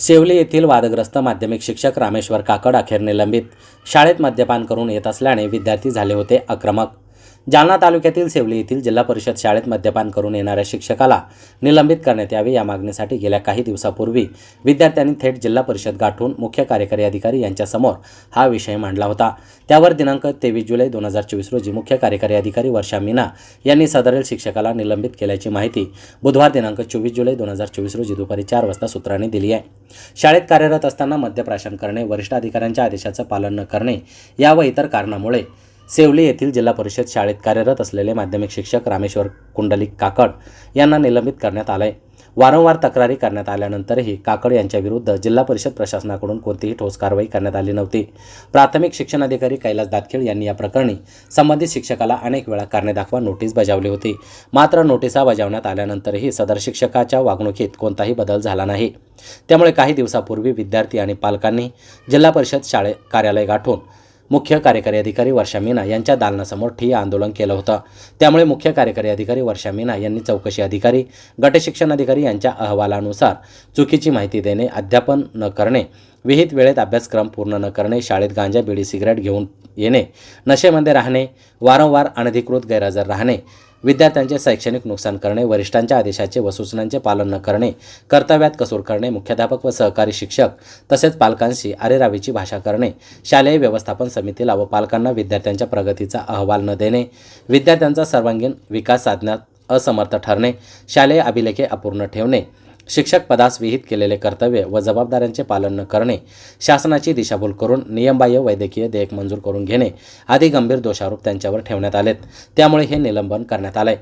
सेवली येथील वादग्रस्त माध्यमिक शिक्षक रामेश्वर काकड अखेर निलंबित शाळेत मद्यपान करून येत असल्याने विद्यार्थी झाले होते आक्रमक. जालना तालुक्यातील सेवली येथील जिल्हा परिषद शाळेत मद्यपान करून येणाऱ्या शिक्षकाला निलंबित करण्यात यावे या मागणीसाठी गेल्या काही दिवसापूर्वी विद्यार्थ्यांनी थेट जिल्हा परिषद गाठून मुख्य कार्यकारी अधिकारी यांच्यासमोर हा विषय मांडला होता. त्यावर दिनांक तेवीस जुलै दोन हजार चोवीस रोजी मुख्य कार्यकारी अधिकारी वर्षा मीना यांनी सदरील शिक्षकाला निलंबित केल्याची माहिती बुधवार दिनांक चोवीस जुलै दोन हजार चोवीस रोजी दुपारी चार वाजता सूत्रांनी दिली आहे. शाळेत कार्यरत असताना मद्यप्राशन करणे वरिष्ठ अधिकाऱ्यांच्या आदेशाचं पालन न करणे या व इतर कारणामुळे सेवली येथील जिल्हा परिषद शाळेत कार्यरत असलेले माध्यमिक शिक्षक रामेश्वर कुंडलिक काकड यांना निलंबित करण्यात आलंय. वारंवार तक्रारी करण्यात आल्यानंतरही काकड यांच्या विरुद्ध जिल्हा परिषद प्रशासनाकडून कोणतीही ठोस कारवाई करण्यात आली नव्हती. प्राथमिक शिक्षण अधिकारी कैलास दातखेड यांनी या प्रकरणी संबंधित शिक्षकाला अनेक वेळा कारणे दाखवा नोटीस बजावली होती. मात्र नोटिसा बजावण्यात आल्यानंतरही सदर शिक्षकाच्या वागणुकीत कोणताही बदल झाला नाही. त्यामुळे काही दिवसापूर्वी विद्यार्थी आणि पालकांनी जिल्हा परिषद शाळे कार्यालय गाठून मुख्य कार्यकारी अधिकारी वर्षा मीना यांच्या दालनासमोर ठिय्या आंदोलन केलं होतं. त्यामुळे मुख्य कार्यकारी अधिकारी वर्षा मीना यांनी चौकशी अधिकारी गटशिक्षण अधिकारी यांच्या अहवालानुसार चुकीची माहिती देणे अध्यापन न करणे विहित वेळेत अभ्यासक्रम पूर्ण न करणे शाळेत गांजा बिडी सिगरेट घेऊन येणे नशेमध्ये राहणे वारंवार अनधिकृत गैरहजर राहणे विद्यार्थ्यांचे शैक्षणिक नुकसान करणे वरिष्ठांच्या आदेशाचे व सूचनांचे पालन न करणे कर्तव्यात कसूर करणे मुख्याध्यापक व सहकारी शिक्षक तसेच पालकांशी अरेरावीची भाषा करणे शालेय व्यवस्थापन समितीला व पालकांना विद्यार्थ्यांच्या प्रगतीचा अहवाल न देणे विद्यार्थ्यांचा सर्वांगीण विकास साधण्यात असमर्थ ठरणे शालेय अभिलेखे अपूर्ण ठेवणे शिक्षक पदास विहित केलेले कर्तव्य व जबाबदाऱ्यांचे पालन न करणे शासनाची दिशाभूल करून नियमबाह्य वैद्यकीय देयक मंजूर करून घेणे आदी गंभीर दोषारोप त्यांच्यावर ठेवण्यात आलेत. त्यामुळे हे निलंबन करण्यात आले